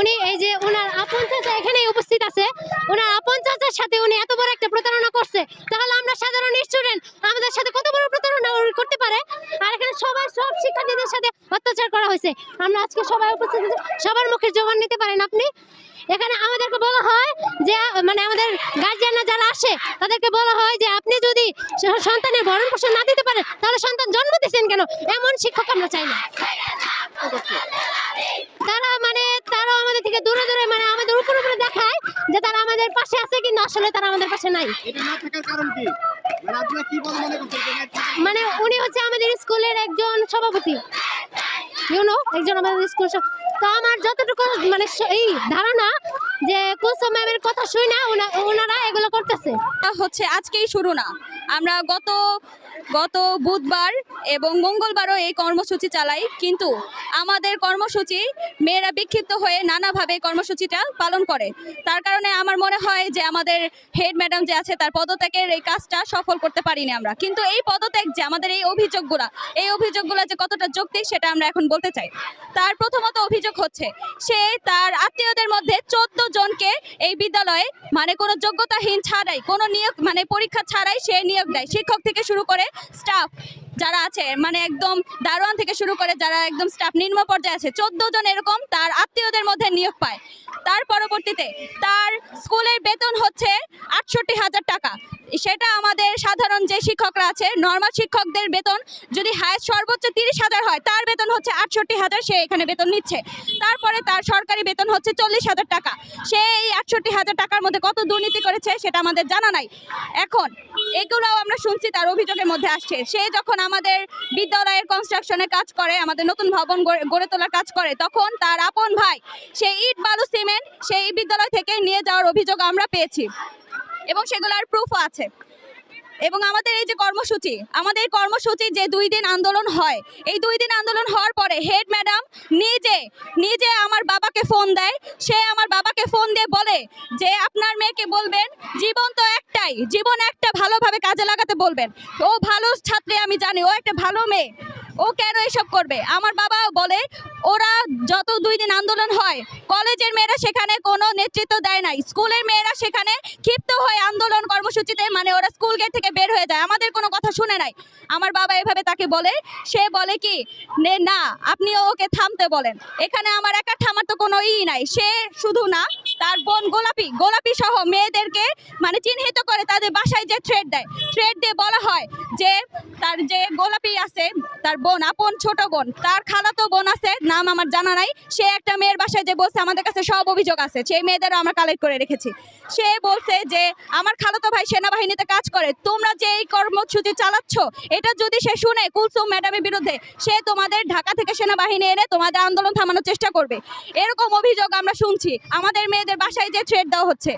উনি এই যে ওনার আপন চাচা এখানে উপস্থিত আছে। ওনার আপন চাচার সাথে উনি এত বড় একটা প্রতারণা করছে। তাহলে আমরা সাধারণ স্টুডেন্ট আমাদের সাথে কত বড় প্রতারণা করতে পারে? আর এখানে সবার সব শিক্ষার্থীদের সাথে অত্যাচার করা হয়েছে। আমরা আজকে সবাই উপস্থিত সবার মুখে জবান নিতে পারেন আপনি। এখানে আমাদেরকে বলা হয় যে মানে আমাদের গার্জিয়ানরা যারা আসে, তাদেরকে বলা হয় যে, আপনি যদি সন্তানের ভরণ পোষণ না দিতে পারেন, তাহলে সন্তান জন্ম দিচ্ছেন কেন? এমন শিক্ষক আমরা চাই না। তারা মানে তারা আমাদের থেকে দূরে দূরে মানে আমাদের উপরে উপরে দেখায় যে তারা আমাদের পাশে আছে কিন্তু আসলে তারা আমাদের পাশে নাই। এটা না থাকার কারণ কি? মানে আপনারা কি বলে মনে মানে উনি হচ্ছে আমাদের স্কুলের একজন সভাপতি। ইউনো একজন আমাদের স্কুল তো আমার যতটুকু মানে এই ধারণা যে কুলসুম ম্যামের কথা শুই না ওনারা এগুলো করতেছে। হচ্ছে আজকেই শুরু না। আমরা গত গত বুধবার এবং মঙ্গলবারও এই কর্মসূচি চালাই, কিন্তু আমাদের কর্মসূচি মেয়েরা বিক্ষিপ্ত হয়ে নানাভাবে কর্মসূচিটা পালন করে। তার কারণে আমার মনে হয় যে আমাদের হেড ম্যাডাম যে আছে, তার পদত্যাগের এই কাজটা সফল করতে পারিনি আমরা। কিন্তু এই পদত্যাগ যে আমাদের এই অভিযোগগুলা, এই অভিযোগগুলো যে কতটা যৌক্তিক সেটা আমরা এখন বলতে চাই। তার প্রথমত অভিযোগ হচ্ছে, সে তার আত্মীয়দের মধ্যে চোদ্দ জনকে এই বিদ্যালয়ে মানে কোনো যোগ্যতাহীন ছাড়াই, কোনো নিয়োগ মানে পরীক্ষা ছাড়াই সে নিয়োগ দেয় শিক্ষক থেকে শুরু করে স্টাফ যারা আছে মানে একদম দারোয়ান থেকে শুরু করে যারা একদম স্টাফ নিম্ন পর্যায়ে আছে, চোদ্দ জন এরকম তার আত্মীয়দের মধ্যে নিয়োগ পায়। তার পরবর্তীতে তার স্কুলের বেতন হচ্ছে আটষট্টি হাজার টাকা। সেটা আমাদের সাধারণ যে শিক্ষকরা আছে নর্মাল শিক্ষকদের বেতন যদি হায়েস্ট সর্বোচ্চ তিরিশ হাজার হয়, তার হচ্ছে আটষট্টি হাজার সে এখানে বেতন নিচ্ছে। তারপরে তার সরকারি বেতন হচ্ছে চল্লিশ হাজার টাকা। সে এই আটষট্টি হাজার টাকার মধ্যে কত দুর্নীতি করেছে সেটা আমাদের জানা নাই। এখন এগুলোও আমরা শুনছি, তার অভিযোগের মধ্যে আসছে। সে যখন আমাদের বিদ্যালয়ের কনস্ট্রাকশনে কাজ করে, আমাদের নতুন ভবন গড়ে- তোলার কাজ করে, তখন তার আপন ভাই সেই ইট, বালু, সিমেন্ট, সেই বিদ্যালয় থেকে নিয়ে যাওয়ার অভিযোগ আমরা পেয়েছি। এবং সেগুলোর প্রুফও আছে। এবং আমাদের এই যে কর্মসূচি, আমাদের কর্মসূচি যে দুই দিন আন্দোলন হয়, এই দুই দিন আন্দোলন হওয়ার পরে হেড ম্যাডাম নিজে নিজে আমার বাবাকে ফোন দেয়। সে আমার বাবাকে ফোন দিয়ে বলে যে, আপনার মেয়েকে বলবেন, জীবন তো একটাই, জীবন একটা ভালোভাবে কাজে লাগাতে বলবেন। ও ভালো ছাত্রী, আমি জানি, ও একটা ভালো মেয়ে। ও কেন এসব করবে? আমার বাবাও বলে, ওরা যত দুই দিন আন্দোলন হয়, কলেজের মেয়েরা সেখানে কোনো নেতৃত্ব দেয় নাই। স্কুলের মেয়েরা সেখানে ক্ষিপ্ত হয়ে আন্দোলন কর্মসূচিতে মানে ওরা স্কুল গেট থেকে বের হয়ে যায়। আমাদের কোনো কথা শুনে নাই। আমার বাবা এভাবে তাকে বলে, সে বলে কি, নে, না, আপনিও ওকে থামতে বলেন। এখানে আমার একা থামার তো কোনো ই নাই। সে শুধু না তার বোন গোলাপি গোলাপি সহ মেয়েদেরকে মানে চিহ্নিত করে তাদের বাসায় যে থ্রেড দেয়। থ্রেড দিয়ে বলা হয় যে তার যে গোলাপি আছে, তার বোন, আপন ছোট বোন, তার খালাতো বোন আছে, নাম আমার জানা নাই, সে একটা মেয়ের বাসায় যে বলছে আমাদের কাছে সব অভিযোগ আছে, সেই মেয়েদেরও আমরা কালেক্ট করে রেখেছি। সে বলছে যে আমার খালাতো ভাই সেনাবাহিনীতে কাজ করে, তোমরা যে এই কর্মসূচি চালাচ্ছ, এটা যদি সে শুনে কুলসুম ম্যাডামের বিরুদ্ধে, সে তোমাদের ঢাকা থেকে সেনাবাহিনী এনে তোমাদের আন্দোলন থামানোর চেষ্টা করবে। এরকম অভিযোগ আমরা শুনছি। আমাদের মেয়েদের বাসায় যে থ্রেড দেওয়া হচ্ছে।